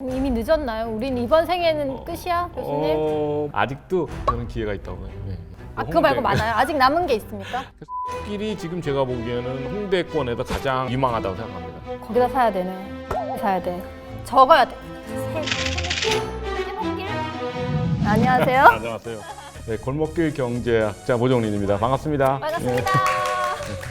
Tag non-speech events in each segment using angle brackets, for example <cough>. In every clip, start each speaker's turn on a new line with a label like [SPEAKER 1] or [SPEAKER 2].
[SPEAKER 1] 이미 늦었나요? 우린 이번 생에는 끝이야, 교수님?
[SPEAKER 2] 어, 아직도 저는 기회가 있다고 봐요. 네.
[SPEAKER 1] 아, 그거 말고 많아요? 아직 남은 게 있습니까? <laughs>
[SPEAKER 2] 길이 지금 제가 보기에는 홍대권에서 가장 유망하다고 생각합니다.
[SPEAKER 1] 거기다 사야 되네. 사야 돼. 적어야 돼. 안녕하세요.
[SPEAKER 2] 안녕하세요. 네, 골목길 경제학자 모정린입니다. 반갑습니다.
[SPEAKER 1] 반갑습니다.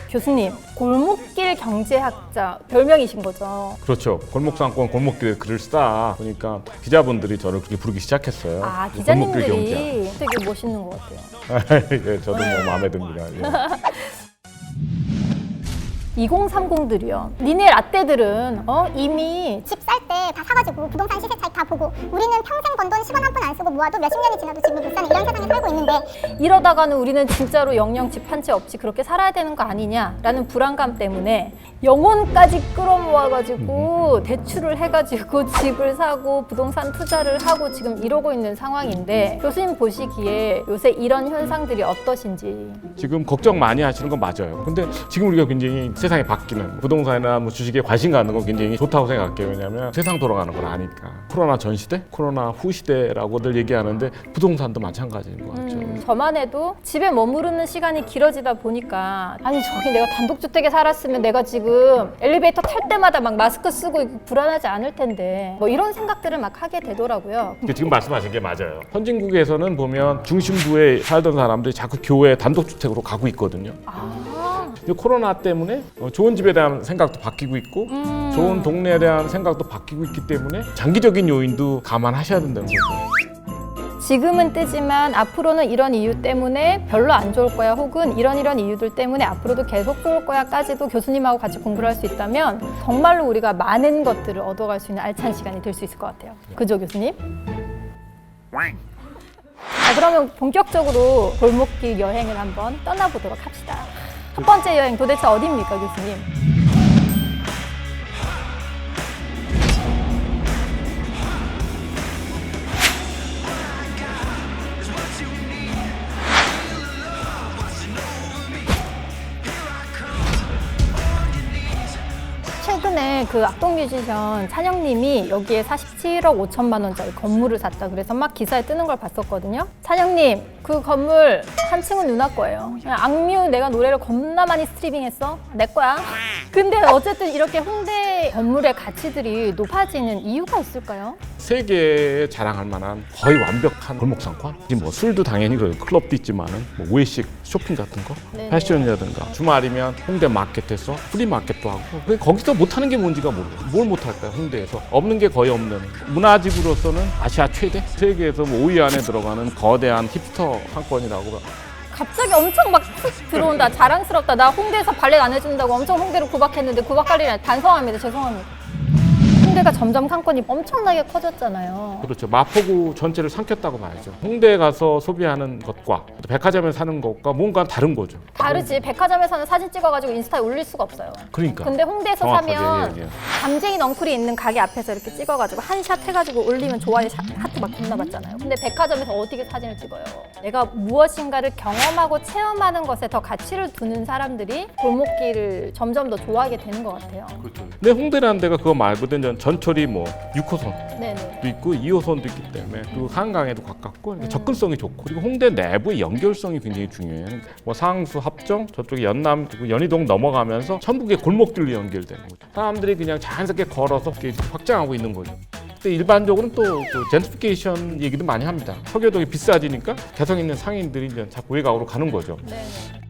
[SPEAKER 1] 교수님, 골목길 경제학자 별명이신 거죠?
[SPEAKER 2] 네, 그렇죠. 골목상권 골목길에 글을 쓰다 보니까 기자분들이 저를 그렇게 부르기 시작했어요.
[SPEAKER 1] 아,
[SPEAKER 2] 골목길.
[SPEAKER 1] 기자님들이 되게 멋있는 것 같아요. <laughs>
[SPEAKER 2] 예, 저도 뭐 마음에 듭니다. 예. <laughs>
[SPEAKER 1] 2030들이요. 니네 라떼들은 어? 이미
[SPEAKER 3] 집 살 때 다 사가지고 부동산 시세 차익 다 보고 우리는 평생 번 돈 10원 한 푼 안 쓰고 모아도 몇십 년이 지나도 집이 못 사는 이런 세상에 살고 있는데
[SPEAKER 1] 이러다가는 우리는 진짜로 영영 집 한 채 없이 그렇게 살아야 되는 거 아니냐라는 불안감 때문에 영혼까지 끌어모아가지고 대출을 해가지고 <laughs> 집을 사고 부동산 투자를 하고 지금 이러고 있는 상황인데 교수님 보시기에 요새 이런 현상들이 어떠신지
[SPEAKER 2] 지금 걱정 많이 하시는 건 맞아요. 근데 지금 우리가 굉장히 세상이 바뀌는 부동산이나 뭐 주식에 관심 갖는 건 굉장히 좋다고 생각해요. 왜냐하면 세상 돌아가는 걸 아니까. 코로나 전 시대, 코로나 후 시대라고들 얘기하는데 부동산도 마찬가지인 것 같죠.
[SPEAKER 1] 음, 저만 해도 집에 머무르는 시간이 길어지다 보니까 아니 저기 내가 단독주택에 살았으면 내가 지금 엘리베이터 탈 때마다 막 마스크 쓰고 불안하지 않을 텐데 뭐 이런 생각들을 막 하게 되더라고요.
[SPEAKER 2] 근데 지금 말씀하신 게 맞아요. 선진국에서는 보면 중심부에 살던 사람들이 자꾸 교회 단독주택으로 가고 있거든요.
[SPEAKER 1] 아,
[SPEAKER 2] 코로나 때문에 어, 좋은 집에 대한 생각도 바뀌고 있고
[SPEAKER 1] 음.
[SPEAKER 2] 좋은 동네에 대한 생각도 바뀌고 있기 때문에 장기적인 요인도 감안하셔야 된다는 거죠.
[SPEAKER 1] 지금은 뜨지만 앞으로는 이런 이유 때문에 별로 안 좋을 거야 혹은 이런 이런 이유들 때문에 앞으로도 계속 좋을 거야까지도 교수님하고 같이 공부를 할 수 있다면 정말로 우리가 많은 것들을 얻어갈 수 있는 알찬 시간이 될 수 있을 것 같아요. 그죠 교수님? 자, 그러면 본격적으로 골목길 여행을 한번 떠나보도록 합시다. 첫 번째 여행 도대체 어디입니까 교수님? 그 악동 뮤지션 찬영님이 여기에 47억 5천만 원짜리 건물을 샀다 그래서 막 기사에 뜨는 걸 봤었거든요. 찬영님 그 건물 한 층은 누나 거예요. 악뮤 내가 노래를 겁나 많이 스트리밍했어 내 거야. 근데 어쨌든 이렇게 홍대 건물의 가치들이 높아지는 이유가 있을까요?
[SPEAKER 2] 세계에 자랑할 만한 거의 완벽한 골목 상권. 뭐 술도 당연히 그래요. 클럽도 있지만은 뭐 오해식 쇼핑 같은 거,
[SPEAKER 1] 네네.
[SPEAKER 2] 패션이라든가 주말이면 홍대 마켓에서 프리 마켓도 하고. 근데 거기서 못하는 게 뭔지가 모르고 뭘 못할까요? 홍대에서 없는 게 거의 없는 문화집으로서는 아시아 최대 세계에서 뭐 5위 안에 들어가는 거대한 힙스터 상권이라고
[SPEAKER 1] 갑자기 엄청 막툭 들어온다. 자랑스럽다. 나 홍대에서 발렛 안 해준다고 엄청 홍대를 구박했는데 구박할 일이 아니 반성합니다. 죄송합니다 홍대가 점점 상권이 엄청나게 커졌잖아요
[SPEAKER 2] 그렇죠. 마포구 전체를 삼켰다고 봐야죠. 홍대에 가서 소비하는 것과 백화점에 사는 것과 뭔가 다른 거죠.
[SPEAKER 1] 다르지 백화점에서는 사진 찍어가지고 인스타에 올릴 수가 없어요
[SPEAKER 2] 그러니까.
[SPEAKER 1] 근데 홍대에서
[SPEAKER 2] 정확하게,
[SPEAKER 1] 사면
[SPEAKER 2] 예, 예.
[SPEAKER 1] 감쟁이 넝쿨이 있는 가게 앞에서 이렇게 찍어가지고 한 샷 해가지고 올리면 좋아요 샤- 하트 막 겁나 받잖아요 근데 백화점에서 어떻게 사진을 찍어요 내가 무엇인가를 경험하고 체험하는 것에 더 가치를 두는 사람들이 골목길을 점점 더 좋아하게 되는 것 같아요
[SPEAKER 2] 근데 홍대라는 데가 그거 말고도 전- 전철이 뭐 6호선도
[SPEAKER 1] 네네
[SPEAKER 2] 있고 2호선도 있기 때문에 그리고 한강에도 가깝고 이렇게 접근성이 좋고 그리고 홍대 내부의 연결성이 굉장히 중요해요. 뭐 상수, 합정, 저쪽에 연남, 그리고 연희동 넘어가면서 전국의 골목들로 연결되는 거죠. 사람들이 그냥 자연스럽게 걸어서 이렇게 확장하고 있는 거죠. 근데 일반적으로는 또그 젠트피케이션 얘기도 많이 합니다. 서교동이 비싸지니까 개성 있는 상인들이 이제 자꾸 외곽으로 가는 거죠.
[SPEAKER 1] 네네.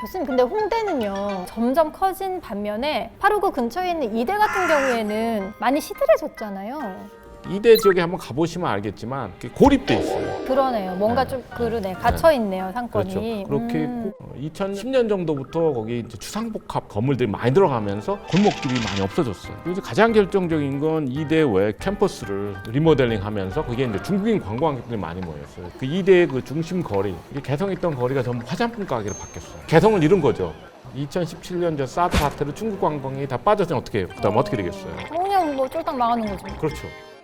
[SPEAKER 1] 교수님 근데 홍대는요 점점 커진 반면에 바로 그 근처에 있는 이대 같은 경우에는 많이 시들해졌잖아요.
[SPEAKER 2] 이대 지역에 한번 가보시면 알겠지만 이렇게 고립돼 있어요.
[SPEAKER 1] 그러네요. 뭔가
[SPEAKER 2] 네.
[SPEAKER 1] 좀 그러네 갇혀 있네요 상권이.
[SPEAKER 2] 그렇죠. 그렇게
[SPEAKER 1] 음.
[SPEAKER 2] 있고 2010년 정도부터 거기 이제 주상복합 건물들이 많이 들어가면서 골목길이 많이 없어졌어요. 그래서 가장 결정적인 건 이대 외 캠퍼스를 리모델링하면서 거기에 이제 중국인 관광객들이 많이 모였어요. 그 이대의 그 중심 거리, 이게 개성있던 거리가 전부 화장품 가게로 바뀌었어요. 개성을 잃은 거죠. 2017년 저 사드 사태로 중국 관광이 다 빠졌으면 어떻게 해요? 그다음 어떻게 되겠어요?
[SPEAKER 1] 그냥 뭐 쫄딱 망하는 거죠.
[SPEAKER 2] 그렇죠.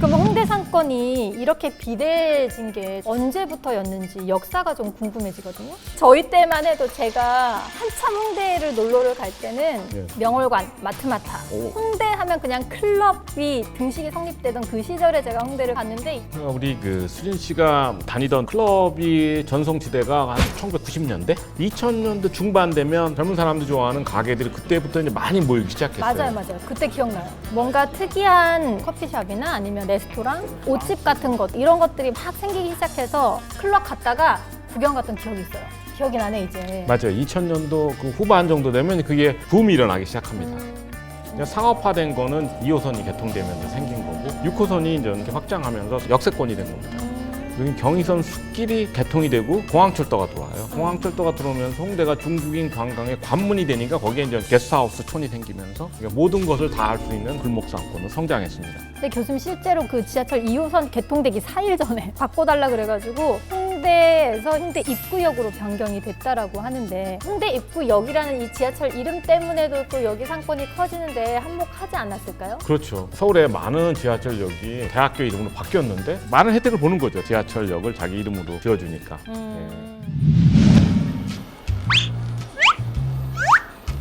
[SPEAKER 1] 그럼 홍대 상권이 이렇게 비대해진 게 언제부터였는지 역사가 좀 궁금해지거든요. 저희 때만 해도 제가 한참 홍대를 놀러를 갈 때는
[SPEAKER 2] 네.
[SPEAKER 1] 명월관, 마트마타,
[SPEAKER 2] 오.
[SPEAKER 1] 홍대 하면 그냥 클럽이 등식이 성립되던 그 시절에 제가 홍대를 갔는데
[SPEAKER 2] 우리 그 수진 씨가 다니던 클럽이 전성시대가 한 1990년대, 2000년대 중반 되면 젊은 사람들이 좋아하는 가게들이 그때부터 이제 많이 모이기 시작했어요.
[SPEAKER 1] 맞아요, 맞아요. 그때 기억나요. 뭔가 특이한 커피숍이나 아니면 레스토랑, 옷집 같은 것 이런 것들이 막 생기기 시작해서 클럽 갔다가 구경 갔던 기억이 있어요. 기억이 나네 이제.
[SPEAKER 2] 맞아요. 2000년도 그 후반 정도 되면 그게 붐이 일어나기 시작합니다.
[SPEAKER 1] 음.
[SPEAKER 2] 이제 상업화된 거는 2호선이 개통되면서 생긴 거고 6호선이 이제 이렇게 확장하면서 역세권이 된 겁니다. 여기 경의선 숲길이 개통이 되고 공항철도가 들어와요. 공항철도가 들어오면서 홍대가 중국인 관광의 관문이 되니까 거기에 이제 게스트하우스 촌이 생기면서 모든 것을 다 할 수 있는 골목상권은 성장했습니다.
[SPEAKER 1] 근데 교수님 실제로 그 지하철 2호선 개통되기 4일 전에 <laughs> 바꿔달라 그래가지고 홍대에서 홍대 입구역으로 변경이 됐다라고 하는데 홍대 입구역이라는 이 지하철 이름 때문에도 또 여기 상권이 커지는데 한몫하지 않았을까요?
[SPEAKER 2] 그렇죠. 서울의 많은 지하철역이 대학교 이름으로 바뀌었는데 많은 혜택을 보는 거죠. 지하철역을 자기 이름으로 지어주니까.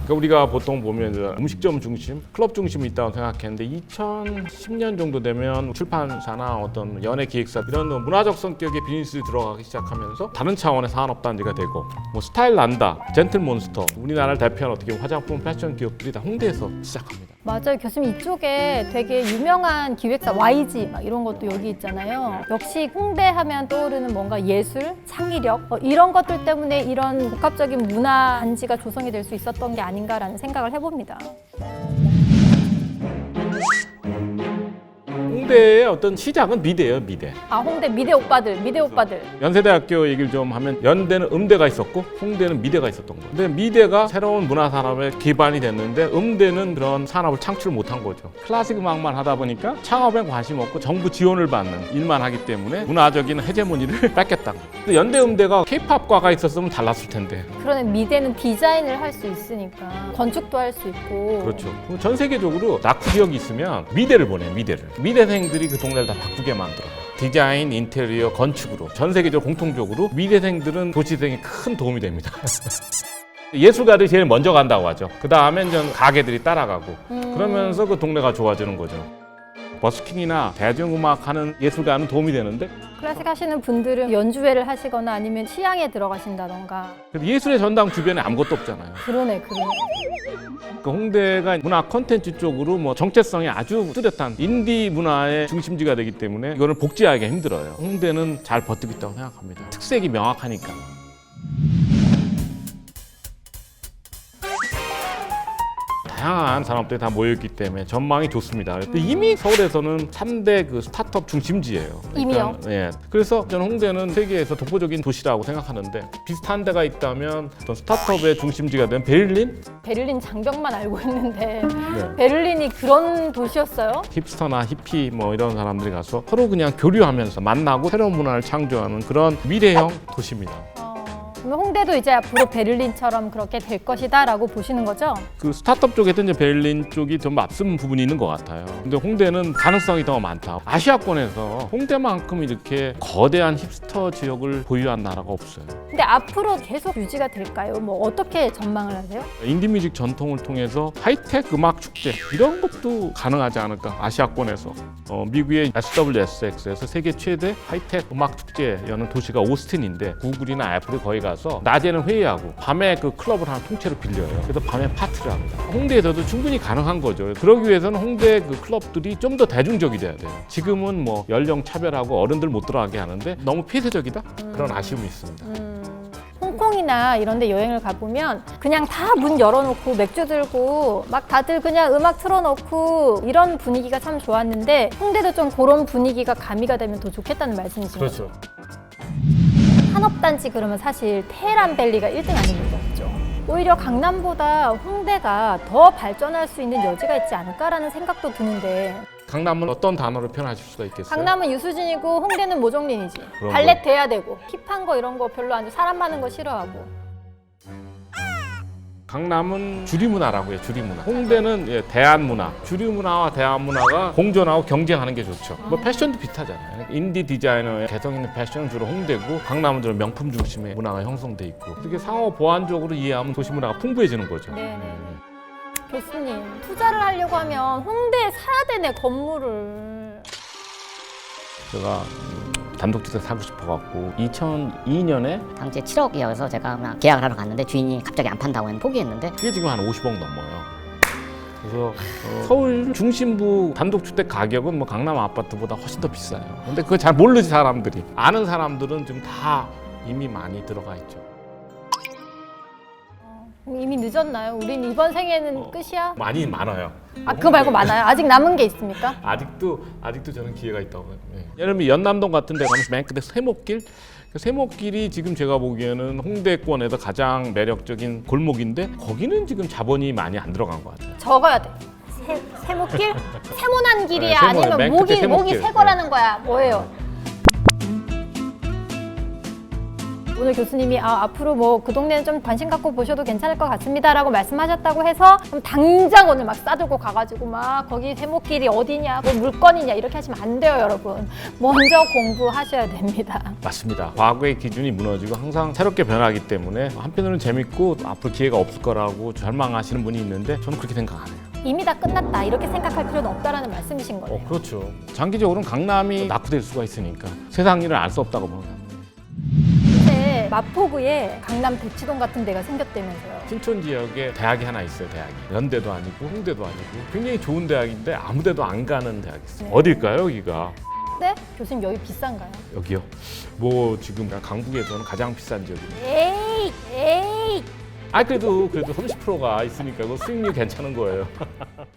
[SPEAKER 2] 그러니까 우리가 보통 보면 음식점 중심, 클럽 중심이 있다고 생각했는데 2010년 정도 되면 출판사나 어떤 연예 기획사 이런 문화적 성격의 비즈니스를 들어가기 시작하면서 다른 차원의 산업 단지가 되고 뭐 스타일 난다, 젠틀 몬스터 우리나라를 대표하는 어떻게 화장품 패션 기업들이 다 홍대에서 시작합니다.
[SPEAKER 1] 맞아요. 교수님 이쪽에 되게 유명한 기획사 YG 막 이런 것도 여기 있잖아요. 역시 홍대 하면 떠오르는 뭔가 예술, 창의력 어, 이런 것들 때문에 이런 복합적인 문화 단지가 조성이 될 수 있었던 게 아닌가라는 생각을 해봅니다.
[SPEAKER 2] 홍대의 어떤 시작은 미대예요, 미대.
[SPEAKER 1] 아 홍대 미대 오빠들, 미대 오빠들.
[SPEAKER 2] 연세대학교 얘기를 좀 하면 연대는 음대가 있었고 홍대는 미대가 있었던 거예요. 근데 미대가 새로운 문화 산업의 기반이 됐는데 음대는 그런 산업을 창출 못한 거죠. 클래식 음악만 하다 보니까 창업에 관심 없고 정부 지원을 받는 일만 하기 때문에 문화적인 헤제모니를 <laughs> 뺏겼다. 근데 연대 음대가 케이팝과가 있었으면 달랐을 텐데.
[SPEAKER 1] 그러네 미대는 디자인을 할 수 있으니까 건축도 할 수 있고.
[SPEAKER 2] 그렇죠. 전 세계적으로 낙후 지역이 있으면 미대를 보내요, 미대를. 미대생 들이 그 동네를 다 바꾸게 만들어요. 디자인, 인테리어, 건축으로 전 세계적으로 공통적으로 미대생들은 도시생에 큰 도움이 됩니다. <laughs> 예술가들이 제일 먼저 간다고 하죠. 그 이제 가게들이 따라가고 그러면서 그 동네가 좋아지는 거죠. 버스킹이나 대중음악 하는 예술가는 도움이 되는데
[SPEAKER 1] 클래식 하시는 분들은 연주회를 하시거나 아니면 시향에 들어가신다던가.
[SPEAKER 2] 그래도 예술의 전당 주변에 아무것도 없잖아요.
[SPEAKER 1] 그러네, 그러네.
[SPEAKER 2] 그 홍대가 문화 콘텐츠 쪽으로 뭐 정체성이 아주 뚜렷한 인디 문화의 중심지가 되기 때문에 이거는 복제하기가 힘들어요. 홍대는 잘 버티고 있다고 생각합니다. 특색이 명확하니까. 다양한 산업들이 다 모여있기 때문에 전망이 좋습니다. 근데 이미 서울에서는 3대 그 스타트업 중심지예요.
[SPEAKER 1] 이미요?
[SPEAKER 2] 예. 그래서 저는 홍대는 세계에서 독보적인 도시라고 생각하는데 비슷한 데가 있다면 어떤 스타트업의 중심지가 된 베를린,
[SPEAKER 1] 베를린 장벽만 알고 있는데 <laughs>
[SPEAKER 2] 네.
[SPEAKER 1] 베를린이 그런 도시였어요?
[SPEAKER 2] 힙스터나 히피 뭐 이런 사람들이 가서 서로 그냥 교류하면서 만나고 새로운 문화를 창조하는 그런 미래형 도시입니다.
[SPEAKER 1] 어, 그러면 홍대도 이제 앞으로 베를린처럼 그렇게 될 것이다라고 보시는 거죠?
[SPEAKER 2] 그 스타트업 이제 베를린 쪽이 좀 앞선 부분이 있는 것 같아요. 근데 홍대는 가능성이 더 많다. 아시아권에서 홍대만큼 이렇게 거대한 힙스터 지역을 보유한 나라가 없어요.
[SPEAKER 1] 근데 앞으로 계속 유지가 될까요? 뭐 어떻게 전망을 하세요?
[SPEAKER 2] 인디뮤직 전통을 통해서 하이텍 음악 축제 이런 것도 가능하지 않을까 아시아권에서 어, 미국의 SWSX에서 세계 최대 하이텍 음악 축제 여는 도시가 오스틴인데 구글이나 애플이 거기 가서 낮에는 회의하고 밤에 그 클럽을 하나 통째로 빌려요. 그래서 밤에 파티를 합니다. 홍대에서도 충분히 가능한 거죠. 그러기 위해서는 홍대 그 클럽들이 좀 더 대중적이 돼야 돼요. 지금은 뭐 연령 차별하고 어른들 못 들어가게 하는데 너무 폐쇄적이다? 그런 아쉬움이 있습니다.
[SPEAKER 1] 홍콩이나 이런 데 여행을 가보면 그냥 다 문 열어놓고 맥주 들고 막 다들 그냥 음악 틀어놓고 이런 분위기가 참 좋았는데 홍대도 좀 그런 분위기가 가미가 되면 더 좋겠다는 말씀이신 거죠?
[SPEAKER 2] 그렇죠
[SPEAKER 1] 산업단지 그러면 사실 테헤란밸리가 1등 아닙니까? 그죠? 오히려 강남보다 홍대가 더 발전할 수 있는 여지가 있지 않을까라는 생각도 드는데
[SPEAKER 2] 강남은 어떤 단어로 표현하실 수가 있겠어요?
[SPEAKER 1] 강남은 유수진이고 홍대는 모정린이지
[SPEAKER 2] 그런
[SPEAKER 1] 발렛 돼야 되고 힙한 거 이런 거 별로 안 좋아 사람 많은 거 싫어하고
[SPEAKER 2] 강남은 주리문화라고 해요. 주리문화. 홍대는 예, 대한문화. 주리문화와 대한문화가 공존하고 경쟁하는 게 좋죠. 뭐 패션도 비슷하잖아요. 인디 디자이너의 개성 있는 패션은 주로 홍대고 강남은 주로 명품 중심의 문화가 형성돼 있고 이렇게 상호 보완적으로 이해하면 도시 문화가 풍부해지는 거죠.
[SPEAKER 1] 네 네. 교수님 투자를 하려고 하면 홍대에 사야 되네 건물을.
[SPEAKER 2] 제가 음, 단독주택 사고 싶어갖고 2002년에
[SPEAKER 4] 당시에 7억이어서 제가 그냥 계약을 하러 갔는데 주인이 갑자기 안 판다고 했는데 포기했는데
[SPEAKER 2] 그게 지금 한 50억 넘어요. 그래서 어, 서울 중심부 단독주택 가격은 뭐 강남 아파트보다 훨씬 더 비싸요. 근데 그걸 잘 모르지 사람들이. 아는 사람들은 지금 다 이미 많이 들어가 있죠.
[SPEAKER 1] 이미 늦었나요? 우린 이번 생에는
[SPEAKER 2] 어.
[SPEAKER 1] 끝이야?
[SPEAKER 2] 많이 많아요.
[SPEAKER 1] 아 그거 말고 많아요? 아직 남은 게 있습니까?
[SPEAKER 2] 아직도 아직도 저는 기회가 있다고 봐요. 예. 예를 들면 연남동 같은 데 가면 맨 끝에 세목길 그 세목길이 지금 제가 보기에는 홍대권에서 가장 매력적인 골목인데 거기는 지금 자본이 많이 안 들어간 것 같아요.
[SPEAKER 1] 적어야 돼. 세, 세모길? 세모난 길이야?
[SPEAKER 2] 네, 세모예요.
[SPEAKER 1] 아니면
[SPEAKER 2] 맨
[SPEAKER 1] 목이
[SPEAKER 2] 끝에
[SPEAKER 1] 목이
[SPEAKER 2] 세모길.
[SPEAKER 1] 새거라는 거야? 뭐예요? 오늘 교수님이 아, 앞으로 뭐 그 동네는 좀 관심 갖고 보셔도 괜찮을 것 같습니다라고 말씀하셨다고 해서 그럼 당장 오늘 막 싸들고 가가지고 막 거기 세모길이 어디냐, 뭐 물건이냐 이렇게 하시면 안 돼요, 여러분. 먼저 공부하셔야 됩니다.
[SPEAKER 2] 맞습니다. 과거의 기준이 무너지고 항상 새롭게 변하기 때문에 한편으로는 재밌고 앞으로 기회가 없을 거라고 절망하시는 분이 있는데 저는 그렇게 생각 안 해요.
[SPEAKER 1] 이미 다 끝났다 이렇게 생각할 필요는 없다라는 말씀이신 거네요.
[SPEAKER 2] 어, 그렇죠. 장기적으로는 강남이 낙후될 수가 있으니까 세상 일을 알 수 없다고 보는 거예요.
[SPEAKER 1] 현재 마포구에 강남 대치동 같은 데가 생겼다면서요.
[SPEAKER 2] 신촌 지역에 대학이 하나 있어요. 대학이 연대도 아니고 홍대도 아니고 굉장히 좋은 대학인데 아무 데도 안 가는 대학이 있어요.
[SPEAKER 1] 네.
[SPEAKER 2] 어딜까요, 여기가?
[SPEAKER 1] 네? 교수님 여기 비싼가요?
[SPEAKER 2] 여기요. 뭐 지금 강북에서는 가장 비싼 지역입니다.
[SPEAKER 1] 에이, 에이.
[SPEAKER 2] 아 그래도 그래도 30%가 있으니까 그 수익률 괜찮은 거예요. <laughs>